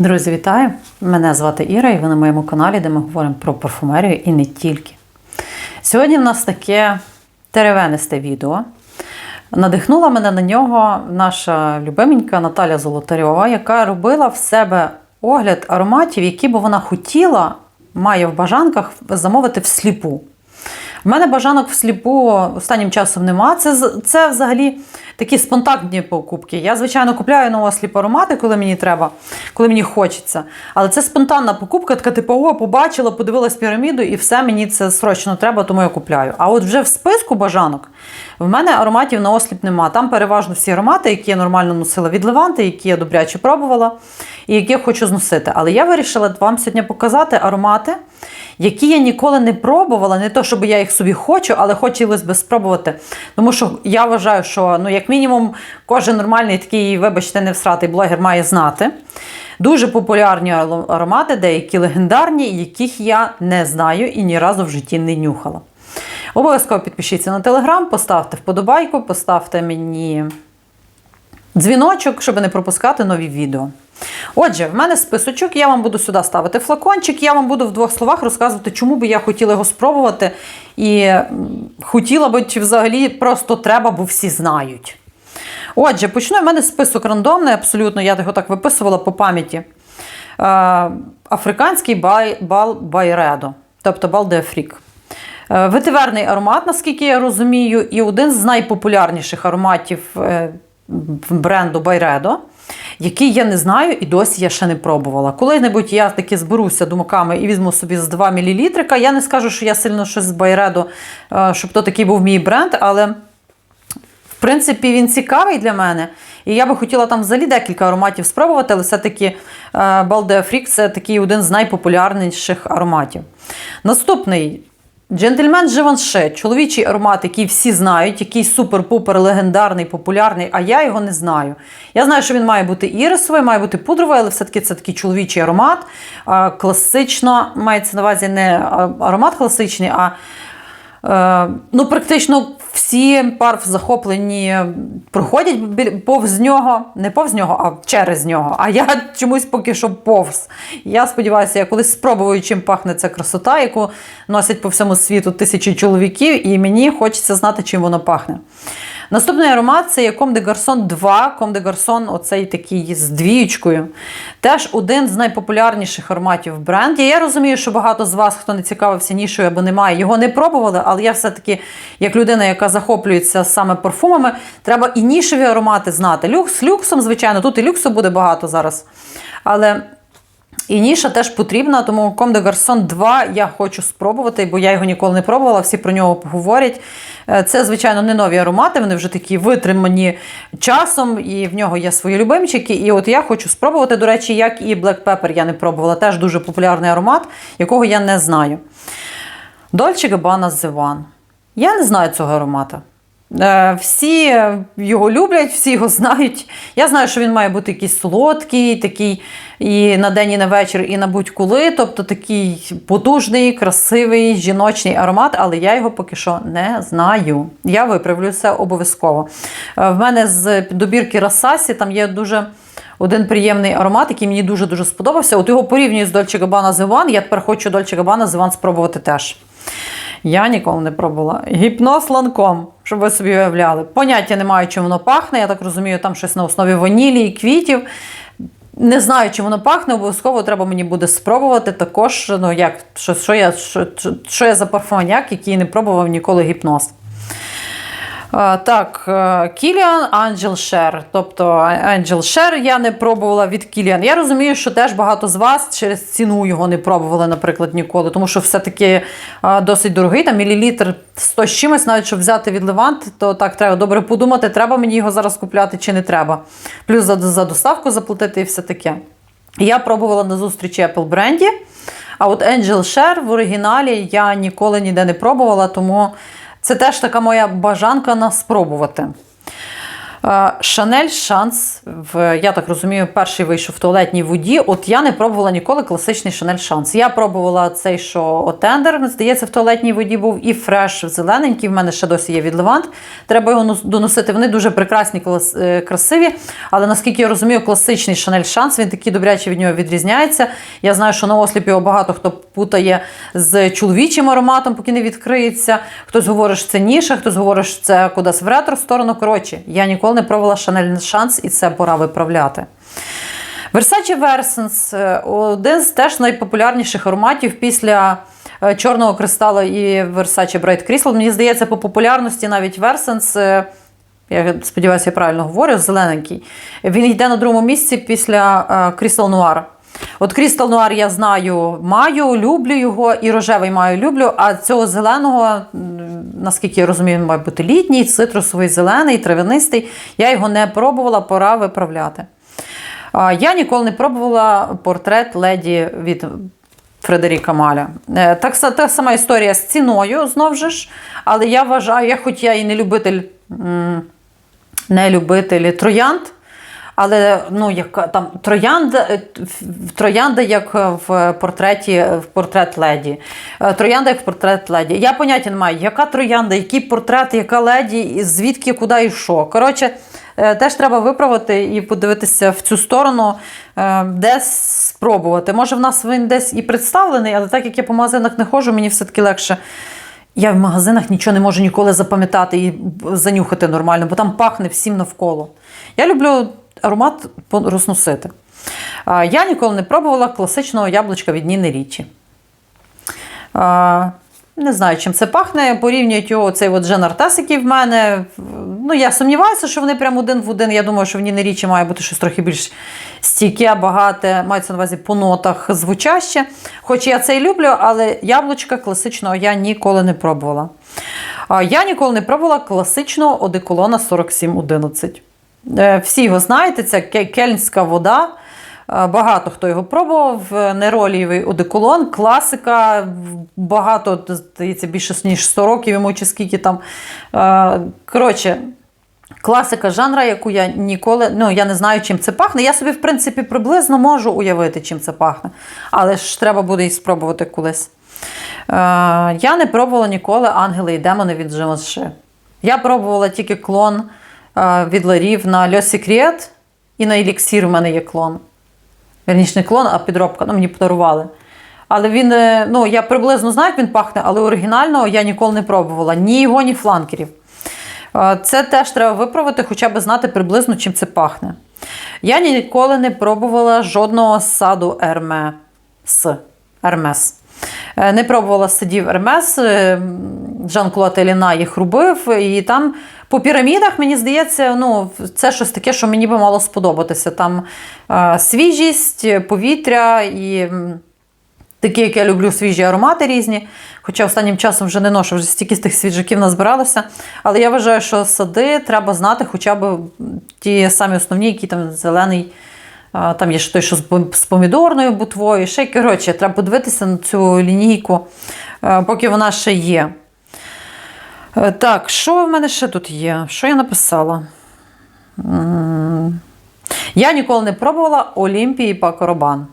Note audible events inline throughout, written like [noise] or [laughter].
Друзі, вітаю! Мене звати Іра, і ви на моєму каналі, де ми говоримо про парфумерію і не тільки. Сьогодні в нас таке теревенисте відео. Надихнула мене на нього наша любименька Наталя Золотарьова, яка робила в себе огляд ароматів, які би вона хотіла, має в бажанках замовити всліпу. В мене бажанок всліпу останнім часом нема. Це, це взагалі такі спонтанні покупки. Я, звичайно, купляю на осліп аромати, коли мені треба, коли мені хочеться. Але це спонтанна покупка, така типу, о, побачила, подивилась піраміду, і все, мені це срочно треба, тому я купляю. А от вже в списку бажанок в мене ароматів на осліп нема. Там переважно всі аромати, які я нормально носила від Леванти, які я добряче пробувала, і які я хочу зносити. Але я вирішила вам сьогодні показати аромати, які я ніколи не пробувала, не то, щоб я їх собі хочу, але хотілося б спробувати. Тому що я вважаю, що ну, як мінімум кожен нормальний такий, вибачте, не всратий блогер має знати. Дуже популярні аромати, деякі легендарні, яких я не знаю і ні разу в житті не нюхала. Обов'язково підпишіться на телеграм, поставте вподобайку, поставте мені дзвіночок, щоб не пропускати нові відео. Отже, в мене списочок, я вам буду сюди ставити флакончик, я вам буду в двох словах розказувати, чому би я хотіла його спробувати. І хотіла би, чи взагалі просто треба, бо всі знають. Отже, почну. У мене список рандомний, абсолютно, я його так виписувала по пам'яті. Е, Африканський бал байредо, тобто бал де Афрік. Е, Ветиверний аромат, наскільки я розумію, і один з найпопулярніших ароматів е, бренду Байредо, який я не знаю і досі я ще не пробувала. Коли-небудь я таки зберуся думками і візьму собі з 2 мл. Я не скажу, що я сильно щось з Байредо, щоб то такий був мій бренд, але в принципі, він цікавий для мене. І я би хотіла там взагалі декілька ароматів спробувати, але все-таки Балде Афрік це такий один з найпопулярніших ароматів. Наступний. Джентльмен Живанше, чоловічий аромат, який всі знають, який супер-пупер легендарний, популярний, а я його не знаю. Я знаю, що він має бути ірисовий, має бути пудровий, але все-таки це такий чоловічий аромат. Класично мається на увазі не аромат класичний, а Е, ну, практично всі парф захоплені проходять біль- повз нього, не повз нього, а через нього. А я чомусь поки що повз. Я сподіваюся, я колись спробую, чим пахне ця красота, яку носять по всьому світу тисячі чоловіків, і мені хочеться знати, чим воно пахне. Наступний аромат це є Comme de Garçon 2. Comme de Garçon, оцей такий з двіючкою. Теж один з найпопулярніших ароматів в бренді. Я розумію, що багато з вас, хто не цікавився нішою або немає, його не пробували, але я все-таки, як людина, яка захоплюється саме парфумами, треба і нішеві аромати знати. Люкс люксом, звичайно, тут і люксу буде багато зараз. Але і ніша теж потрібна, тому Comme de Garçon 2 я хочу спробувати, бо я його ніколи не пробувала, всі про нього поговорять. Е, Це, звичайно, не нові аромати, вони вже такі витримані часом, і в нього є свої любимчики. І от я хочу спробувати, до речі, як і Black Pepper я не пробувала. Теж дуже популярний аромат, якого я не знаю. Dolce Gabbana The One. Я не знаю цього аромата. Е, Всі його люблять, всі його [laughs] знають. Я знаю, що він має бути якийсь солодкий, такий і на день, і на вечір, і на будь-коли. Тобто такий потужний, красивий, жіночний аромат, але я його поки що не знаю. Я виправлю це обов'язково. Е, В мене з добірки Рассасі там є дуже. Один приємний аромат, який мені дуже-дуже сподобався. От його порівнюю з Dolce Gabbana The. Я тепер хочу Dolce Gabbana The спробувати теж. Я ніколи не пробувала. Гіпноз ланком, щоб ви собі уявляли. Поняття не маю, чим воно пахне. Я так розумію, там щось на основі ванілі і квітів. Не знаю, чим воно пахне, обов'язково треба мені буде спробувати. Також, ну як, що, що, я, що, що я за парфуманяк, який не пробував ніколи гіпноз. Так, Кіліан Анджел Шер. Тобто Анджел Шер я не пробувала від Кіліан. Я розумію, що теж багато з вас через ціну його не пробували, наприклад, ніколи, тому що все-таки досить дорогий, там мілілітр 100 з чимось, навіть щоб взяти від Левант, то так треба добре подумати, треба мені його зараз купляти чи не треба. Плюс за, за доставку заплатити і все таке. Я пробувала на зустрічі Apple бренді. А от Angel Share в оригіналі я ніколи ніде не пробувала, тому це теж така моя бажанка на спробувати. Е, Шанель Шанс, в, я так розумію, перший вийшов в туалетній воді. От я не пробувала ніколи класичний Шанель Шанс. Я пробувала цей, що отендер, здається, в туалетній воді був, і фреш зелененький. В мене ще досі є від Левант. Треба його доносити. Вони дуже прекрасні, е, красиві. Але наскільки я розумію, класичний Шанель Шанс, він такий добряче від нього відрізняється. Я знаю, що на осліп його багато хто путає з чоловічим ароматом, поки не відкриється. Хтось говорить, що це ніша, хтось говорить, що це кудись в ретро сторону. Коротше, я ніколи не пробувала Шанель Шанс, і це пора виправляти. Versace Versens е, один з теж найпопулярніших ароматів після е, чорного кристалу і Versace Bright Crystal. Мені здається, по популярності навіть Versens, е, я сподіваюся, я правильно говорю, зелененький. Він йде на другому місці після Crystal Noir. От Crystal Noir я знаю, маю, люблю його, і рожевий маю, люблю. А цього зеленого, наскільки я розумію, він має бути літній, цитрусовий, зелений, травянистий. Я його не пробувала, пора виправляти. Я ніколи не пробувала портрет леді від Фредеріка Маля. Е, Так, та сама історія з ціною, знов же ж. Але я вважаю, я хоч я і не любитель, не любитель троянд, але ну, яка там троянда, е, троянда як в портреті, в портрет леді. Е, Троянда як в портрет леді. Я поняття не маю, яка троянда, який портрет, яка леді, звідки, куди і що. Коротше, е, теж треба виправити і подивитися в цю сторону, е, десь спробувати. Може, в нас він десь і представлений, але так як я по магазинах не ходжу, мені все-таки легше. Я в магазинах нічого не можу ніколи запам'ятати і занюхати нормально, бо там пахне всім навколо. Я люблю аромат розносити. Я ніколи не пробувала класичного яблучка від Ніни Річі. Не знаю, чим це пахне. Порівнюють його цей от Джен Артес, який в мене. Ну, я сумніваюся, що вони прямо один в один. Я думаю, що в Ніни Річі має бути щось трохи більш стійке, багате, мається на увазі по нотах звучаще. Хоч я це і люблю, але яблучка класичного я ніколи не пробувала. Я ніколи не пробувала класичного одеколона 4711. Е, Всі його знаєте, це кельнська вода. Е, Багато хто його пробував. Е, Неролієвий одеколон, класика. Багато, здається, більше ніж 100 років йому чи скільки там. Коротше, класика жанра, яку я ніколи. Ну, я не знаю, чим це пахне. Я собі, в принципі, приблизно можу уявити, чим це пахне. Але ж треба буде і спробувати колись. Я не пробувала ніколи ангели і демони від Givenchy. Я пробувала тільки клон від Ларів на Le Secret і на Еліксір в мене є клон. Верніше, не клон, а підробка. Ну, мені подарували. Але він, е, ну, я приблизно знаю, як він пахне, але оригінального я ніколи не пробувала. Ні його, ні фланкерів. Е, Це теж треба виправити, хоча б знати приблизно, чим це пахне. Я ніколи не пробувала жодного саду Ермес. Ермес. Е, Не пробувала садів Ермес. е, Жан-Клод Еліна їх робив. І там по пірамідах, мені здається, ну, це щось таке, що мені би мало сподобатися. Там е, свіжість, повітря і. Такі, як я люблю, свіжі аромати різні. Хоча останнім часом вже не ношу, вже стільки з тих свіжаків назбиралося. Але я вважаю, що сади треба знати хоча б ті самі основні, які там зелений. Там є ще той, що з помідорною бутвою. Ще коротше, треба подивитися на цю лінійку, поки вона ще є. Е, Так, що в мене ще тут є? Що я написала? Я ніколи не пробувала Олімпії Пако Робан.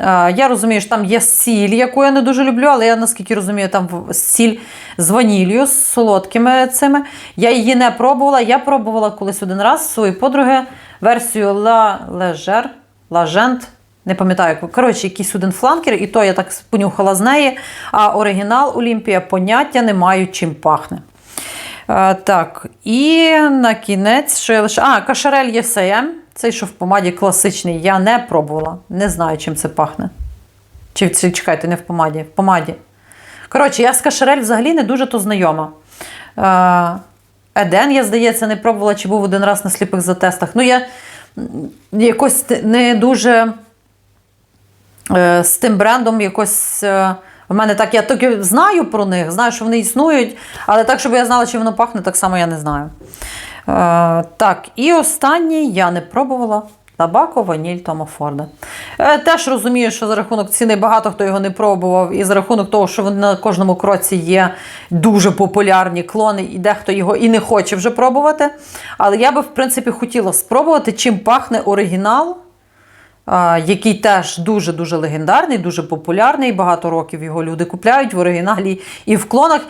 Е, Я розумію, що там є сіль, яку я не дуже люблю, але я наскільки розумію, там сіль з ванілью, з солодкими цими. Я її не пробувала. Я пробувала колись один раз свої подруги версію Leger, La не пам'ятаю, коротше, якийсь один фланкер, і то я так понюхала з неї. А оригінал Олімпія поняття не маю, чим пахне. Е, так, і на кінець, що я лише. А, кашарель ЄСМ. Цей, що в помаді класичний, я не пробувала. Не знаю, чим це пахне. Чи, чи чекайте, не в помаді, в помаді. Коротше, я з кашарель взагалі не дуже то знайома. Е, Еден, я, здається, не пробувала, чи був один раз на сліпих затестах. Ну, я якось не дуже е, з тим брендом якось. е, В мене так, я тільки знаю про них, знаю, що вони існують, але так, щоб я знала, чи воно пахне, так само я не знаю. Е, так, і останній я не пробувала Табако, ваніль Тома Форда. Е, Теж розумію, що за рахунок ціни багато хто його не пробував, і за рахунок того, що на кожному кроці є дуже популярні клони, і дехто його і не хоче вже пробувати. Але я би, в принципі, хотіла спробувати, чим пахне оригінал, який теж дуже-дуже легендарний, дуже популярний. Багато років його люди купляють в оригіналі і в клонах.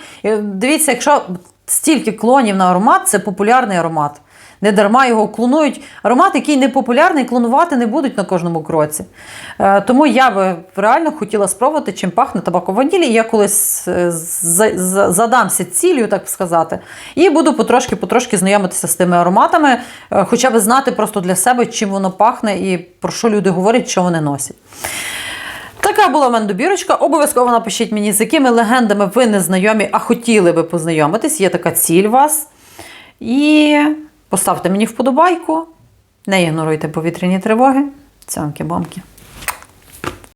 Дивіться, якщо стільки клонів на аромат, це популярний аромат. Не дарма його клонують. Аромат, який не популярний, клонувати не будуть на кожному кроці. Е, тому я би реально хотіла спробувати, чим пахне табако ванілі. І Я колись е, за- за- задамся цілею, так сказати, і буду потрошки-потрошки знайомитися з тими ароматами, е, хоча б знати просто для себе, чим воно пахне і про що люди говорять, що вони носять. Така була в мене добірочка. Обов'язково напишіть мені, з якими легендами ви не знайомі, а хотіли би познайомитись. Є така ціль у вас. І поставте мені вподобайку. Не ігноруйте повітряні тривоги. Цямки-бомки.